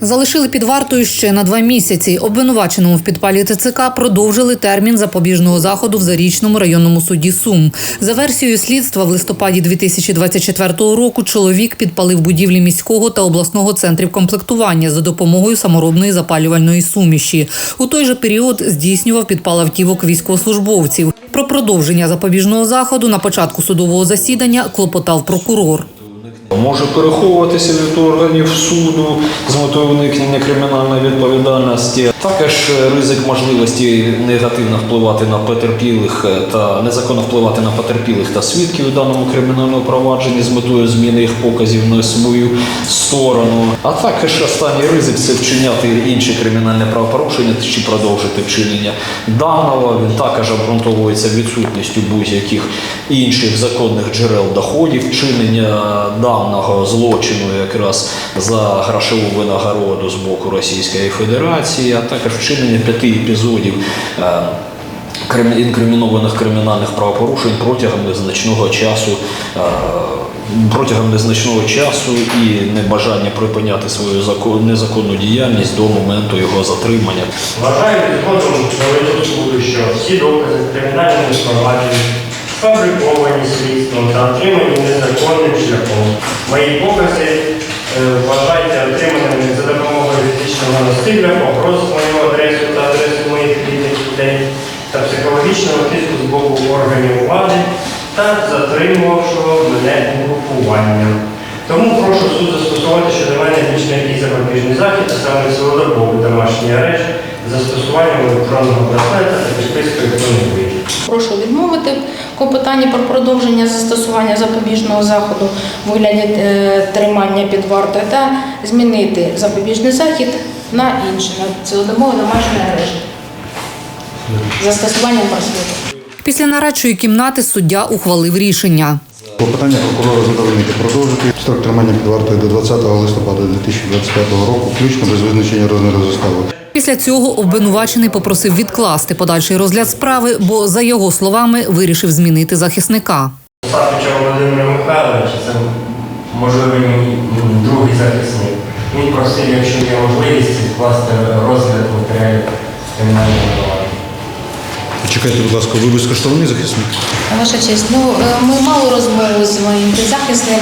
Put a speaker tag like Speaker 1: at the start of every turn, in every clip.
Speaker 1: Залишили під вартою ще на два місяці. Обвинуваченому в підпалі ТЦК продовжили термін запобіжного заходу в Зарічному районному суді Сум. За версією слідства, в листопаді 2024 року чоловік підпалив будівлі міського та обласного центрів комплектування за допомогою саморобної запалювальної суміші. У той же період здійснював підпал автівок військовослужбовців. Про продовження запобіжного заходу на початку судового засідання клопотав прокурор.
Speaker 2: Може переховуватися від органів суду з метою уникнення кримінальної відповідальності. Також ризик можливості негативно впливати на потерпілих та незаконно впливати на потерпілих та свідків у даному кримінальному провадженні з метою зміни їх показів на свою сторону. А також останній ризик це вчиняти інші кримінальні правопорушення чи продовжити вчинення даного. Він також обґрунтовується відсутністю будь-яких інших законних джерел доходів, вчинення даного злочину якраз за грошову винагороду з боку Російської Федерації, а також вчинення п'яти епізодів. е, Інкримінованих кримінальних правопорушень протягом незначного часу, е, протягом незначного часу і небажання припиняти свою закон- незаконну діяльність до моменту його затримання.
Speaker 3: Вважаю відходом до суду, що всі докази в кримінальному сфабриковані слідством та отримані незаконним шляхом. Мої покази е, вважайте отриманими за допомогою фізичного насилля, погроз мою адресу та адресу моїх рідних людей та психологічного тиску з боку органів влади та затримувавшого мене угрупування. Тому прошу суд застосувати щодо мене м'який запобіжний захід, а саме цілодобовий домашній арешт застосуванням електронного браслета та підпискою «Хто.
Speaker 4: Прошу відмовити клопотання про продовження застосування запобіжного заходу в вигляді е, тримання під вартою та змінити запобіжний захід на інший, на цілодомовий домашній режим. Застосування Застосуванням.
Speaker 1: Після нарадчої кімнати суддя ухвалив рішення.
Speaker 5: Клопотання прокурора задовольнити продовжити строк тримання під вартою до 20 листопада 2025 року, включно без визначення розміру застави.
Speaker 1: Після цього обвинувачений попросив відкласти подальший розгляд справи, бо, за його словами, вирішив змінити захисника.
Speaker 3: Сапича Володимира Михайловича, це можливий другий захисник. Він просив, якщо є можливість, відкласти розгляд матеріалів кримінального.
Speaker 5: Чекайте, будь ласка, ви безкоштовний захисник?
Speaker 4: Ваша честь, ну е, ми мали розмову з моїм підзахисним,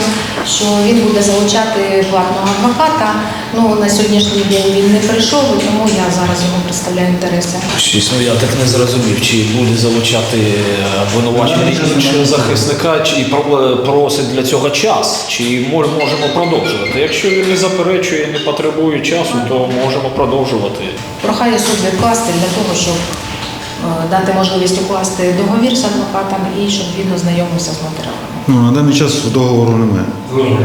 Speaker 4: що він буде залучати платного адвоката. Ну на сьогоднішній день він не прийшов, тому я зараз йому представляю інтереси.
Speaker 2: Чесно, я так не зрозумів, чи буде залучати обвинувачений іншого захисника, чи просить для цього час, чи мож- можемо продовжувати. Якщо він не заперечує не потребує часу, то можемо продовжувати.
Speaker 4: Прохаю суд відкласти для того, щоб е, дати можливість укласти договір з адвокатом і щоб він ознайомився з матеріалами.
Speaker 5: Ну, на даний час договору немає.
Speaker 3: Ні.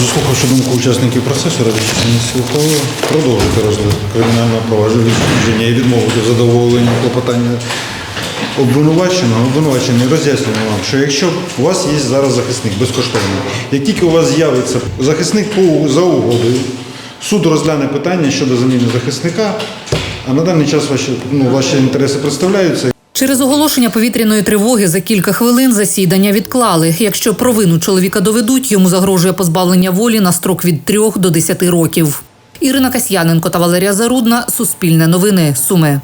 Speaker 5: Заслухавши думку учасників процесу, ради чисельності ухвалили продовжити розгляд кримінального провадження і відмовити в задоволенні клопотання обвинуваченого. Обвинувачений роз'яснює вам, що якщо у вас є зараз захисник безкоштовний, як тільки у вас з'явиться захисник по за угодою, суд розгляне питання щодо заміни захисника, а на даний час ваші, ну, ваші інтереси представляються.
Speaker 1: Через оголошення повітряної тривоги за кілька хвилин засідання відклали. Якщо провину чоловіка доведуть, йому загрожує позбавлення волі на строк від 3 до 10 років. Ірина Касьяненко та Валерія Зарудна. Суспільне новини. Суми.